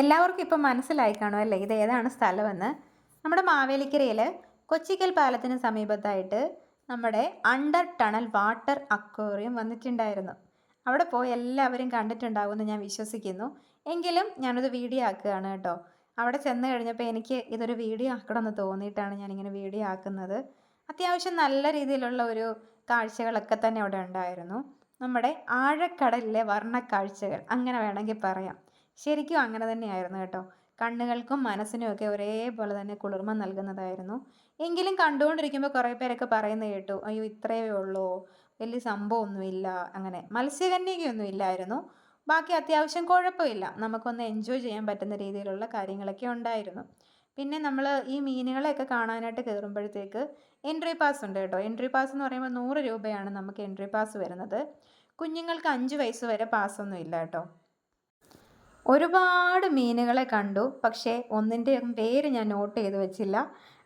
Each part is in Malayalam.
എല്ലാവർക്കും ഇപ്പം മനസ്സിലായി കാണും അല്ലേ? ഇത് ഏതാണ് സ്ഥലമെന്ന്? നമ്മുടെ മാവേലിക്കരയിൽ കൊച്ചിക്കൽ പാലത്തിന് സമീപത്തായിട്ട് നമ്മുടെ അണ്ടർ ടണൽ വാട്ടർ അക്വേറിയം വന്നിട്ടുണ്ടായിരുന്നു. അവിടെ പോയി എല്ലാവരും കണ്ടിട്ടുണ്ടാകുമെന്ന് ഞാൻ വിശ്വസിക്കുന്നു. എങ്കിലും ഞാനത് വീഡിയോ ആക്കുകയാണ് കേട്ടോ. അവിടെ ചെന്ന് കഴിഞ്ഞപ്പോൾ എനിക്ക് ഇതൊരു വീഡിയോ ആക്കണമെന്ന് തോന്നിയിട്ടാണ് ഞാനിങ്ങനെ വീഡിയോ ആക്കുന്നത്. അത്യാവശ്യം നല്ല രീതിയിലുള്ള ഒരു കാഴ്ചകളൊക്കെ തന്നെ അവിടെ ഉണ്ടായിരുന്നു. നമ്മുടെ ആഴക്കടലിലെ വർണക്കാഴ്ചകൾ അങ്ങനെ വേണമെങ്കിൽ പറയാം. ശരിക്കും അങ്ങനെ തന്നെയായിരുന്നു കേട്ടോ. കണ്ണുകൾക്കും മനസ്സിനുമൊക്കെ ഒരേപോലെ തന്നെ കുളിർമ നൽകുന്നതായിരുന്നു. എങ്കിലും കണ്ടുകൊണ്ടിരിക്കുമ്പോൾ കുറേ പേരൊക്കെ പറയുന്നത് കേട്ടു അയ്യോ ഇത്രയേ ഉള്ളൂ. വലിയ സംഭവമൊന്നുമില്ല. അങ്ങനെ. മത്സ്യകന്യകയൊന്നും ഇല്ലായിരുന്നു ബാക്കി അത്യാവശ്യം കുഴപ്പമില്ല. നമുക്കൊന്ന് എൻജോയ് ചെയ്യാൻ പറ്റുന്ന രീതിയിലുള്ള കാര്യങ്ങളൊക്കെ ഉണ്ടായിരുന്നു. പിന്നെ നമ്മൾ ഈ മീനുകളെയൊക്കെ കാണാനായിട്ട് കയറുമ്പോഴത്തേക്ക് എൻട്രി പാസ് ഉണ്ട് കേട്ടോ. എൻട്രി പാസ് എന്ന് പറയുമ്പോൾ നൂറ് രൂപയാണ് നമുക്ക് എൻട്രി പാസ് വരുന്നത്. കുഞ്ഞുങ്ങൾക്ക് അഞ്ച് വയസ്സ് വരെ പാസ്സൊന്നും ഇല്ല കേട്ടോ. ഒരുപാട് മീനുകളെ കണ്ടു. പക്ഷേ ഒന്നിന്റെയും പേര് ഞാൻ നോട്ട് ചെയ്ത് വെച്ചില്ല.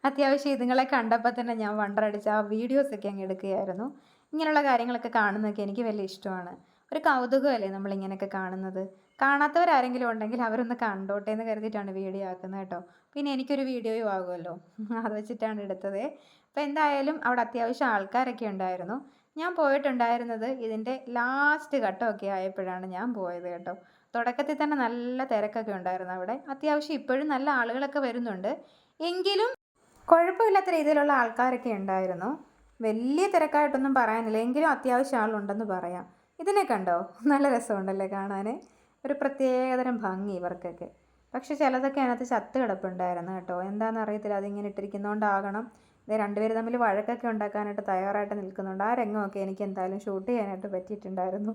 അത്യാവശ്യം ഇതുങ്ങളെ കണ്ടപ്പോൾ തന്നെ ഞാൻ വണ്ടറടിച്ച് ആ വീഡിയോസൊക്കെ അങ്ങ് എടുക്കുകയായിരുന്നു. ഇങ്ങനെയുള്ള കാര്യങ്ങളൊക്കെ കാണുന്നതൊക്കെ എനിക്ക് വലിയ ഇഷ്ടമാണ്. ഒരു കൗതുകമല്ലേ നമ്മളിങ്ങനെയൊക്കെ കാണുന്നത്? കാണാത്തവരാരെങ്കിലും ഉണ്ടെങ്കിൽ അവരൊന്ന് കണ്ടോട്ടെ എന്ന് കരുതിയിട്ടാണ് വീഡിയോ ആക്കുന്നത് കേട്ടോ. പിന്നെ എനിക്കൊരു വീഡിയോയും ആകുമല്ലോ. അത് വെച്ചിട്ടാണ് എടുത്തത്. അപ്പോൾ എന്തായാലും അവിടെ അത്യാവശ്യം ആൾക്കാരൊക്കെ ഉണ്ടായിരുന്നു. ഞാൻ പോയിട്ടുണ്ടായിരുന്നത് ഇതിന്റെ ലാസ്റ്റ് ഘട്ടമൊക്കെ ആയപ്പോഴാണ് ഞാൻ പോയത് കേട്ടോ. തുടക്കത്തിൽ തന്നെ നല്ല തിരക്കൊക്കെ ഉണ്ടായിരുന്നു അവിടെ. അത്യാവശ്യം ഇപ്പോഴും നല്ല ആളുകളൊക്കെ വരുന്നുണ്ട്. എങ്കിലും കുഴപ്പമില്ലാത്ത രീതിയിലുള്ള ആൾക്കാരൊക്കെ ഉണ്ടായിരുന്നു. വലിയ തിരക്കായിട്ടൊന്നും പറയാനില്ല. എങ്കിലും അത്യാവശ്യം ആളുണ്ടെന്ന് പറയാം. ഇതിനെ കണ്ടോ? നല്ല രസമുണ്ടല്ലേ കാണാൻ ഒരു പ്രത്യേകതരം ഭംഗി ഇവർക്കൊക്കെ. പക്ഷെ ചിലതൊക്കെ അതിനകത്ത് ചത്ത് കിടപ്പുണ്ടായിരുന്നു കേട്ടോ. എന്താണെന്ന് അറിയത്തില്ല. അതിങ്ങനെ ഇട്ടിരിക്കുന്നതുകൊണ്ടാകണം ഇത് രണ്ടുപേർ തമ്മിൽ വഴക്കൊക്കെ ഉണ്ടാക്കാനായിട്ട് തയ്യാറായിട്ട് നിൽക്കുന്നുണ്ട്. ആ രംഗമൊക്കെ എനിക്ക് എന്തായാലും ഷൂട്ട് ചെയ്യാനായിട്ട് പറ്റിയിട്ടുണ്ടായിരുന്നു.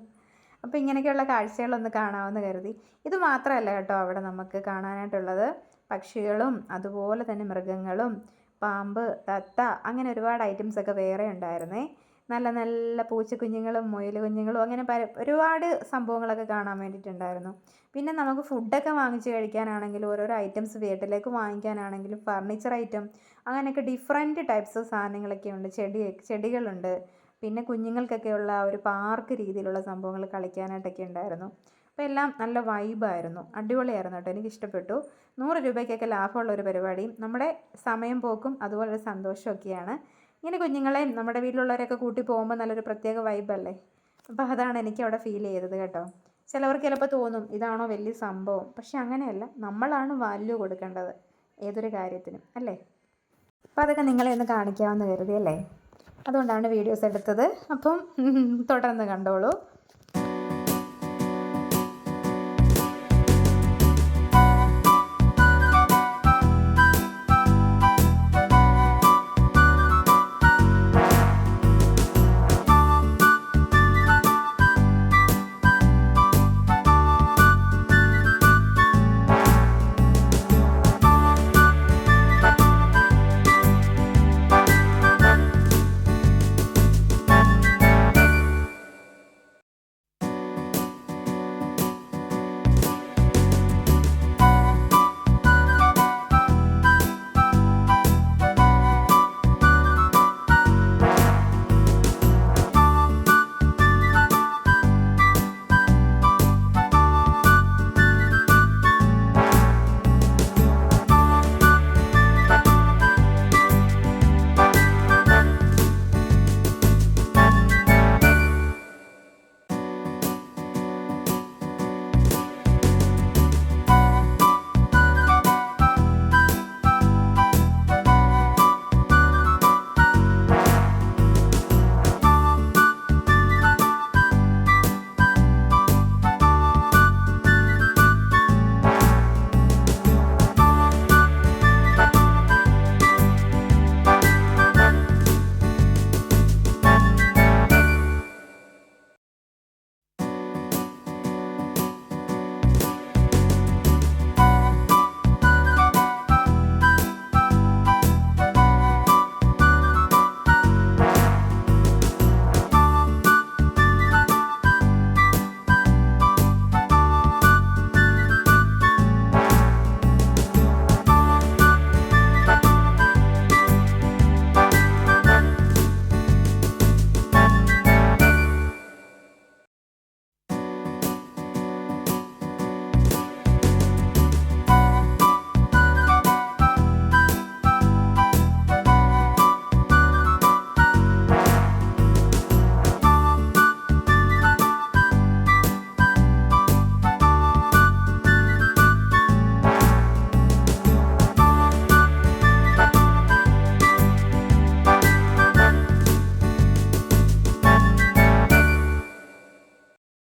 അപ്പോൾ ഇങ്ങനെയൊക്കെയുള്ള കാഴ്ചകളൊന്ന് കാണാമെന്ന് കരുതി. ഇത് മാത്രമല്ല കേട്ടോ അവിടെ നമുക്ക് കാണാനായിട്ടുള്ളത്. പക്ഷികളും അതുപോലെ തന്നെ മൃഗങ്ങളും പാമ്പ് തത്ത അങ്ങനെ ഒരുപാട് ഐറ്റംസ് ഒക്കെ വേറെ ഉണ്ടായിരുന്നേ. നല്ല നല്ല പൂച്ചക്കുഞ്ഞുങ്ങളും മുയൽ കുഞ്ഞുങ്ങളും അങ്ങനെ പല ഒരുപാട് സംഭവങ്ങളൊക്കെ കാണാൻ വേണ്ടിയിട്ടുണ്ടായിരുന്നു. പിന്നെ നമുക്ക് ഫുഡൊക്കെ വാങ്ങിച്ച് കഴിക്കാനാണെങ്കിലും ഓരോരോ ഐറ്റംസ് വീട്ടിലേക്ക് വാങ്ങിക്കാനാണെങ്കിലും ഫർണിച്ചർ ഐറ്റം അങ്ങനെയൊക്കെ ഡിഫറെന്റ് ടൈപ്സ് സാധനങ്ങളൊക്കെ ഉണ്ട്. ചെടി ചെടികളുണ്ട്. പിന്നെ കുഞ്ഞുങ്ങൾക്കൊക്കെയുള്ള ഒരു പാർക്ക് രീതിയിലുള്ള സംഭവങ്ങൾ കളിക്കാനായിട്ടൊക്കെ ഉണ്ടായിരുന്നു. അപ്പോൾ എല്ലാം നല്ല വൈബായിരുന്നു. അടിപൊളിയായിരുന്നു കേട്ടോ. എനിക്ക് ഇഷ്ടപ്പെട്ടു നൂറ് രൂപയ്ക്കൊക്കെ ലാഭമുള്ള ഒരു പരിപാടി നമ്മുടെ സമയം പോക്കും അതുപോലെ ഒരു സന്തോഷമൊക്കെയാണ്. ഇങ്ങനെ കുഞ്ഞുങ്ങളെയും നമ്മുടെ വീട്ടിലുള്ളവരെയൊക്കെ കൂട്ടി പോകുമ്പോൾ നല്ലൊരു പ്രത്യേക വൈബല്ലേ? അപ്പോൾ അതാണ് എനിക്ക് അവിടെ ഫീൽ ചെയ്തത് കേട്ടോ. ചിലവർക്ക് ചിലപ്പോൾ തോന്നും ഇതാണോ വലിയ സംഭവം? പക്ഷെ അങ്ങനെയല്ല. നമ്മളാണ് വാല്യൂ കൊടുക്കേണ്ടത് ഏതൊരു കാര്യത്തിനും. അല്ലേ? അപ്പോൾ അതൊക്കെ നിങ്ങളെ ഒന്ന് കാണിക്കാമെന്ന് കരുതി അല്ലേ? അതുകൊണ്ടാണ് വീഡിയോസ് എടുത്തത്. അപ്പം തുടർന്ന് കണ്ടോളൂ.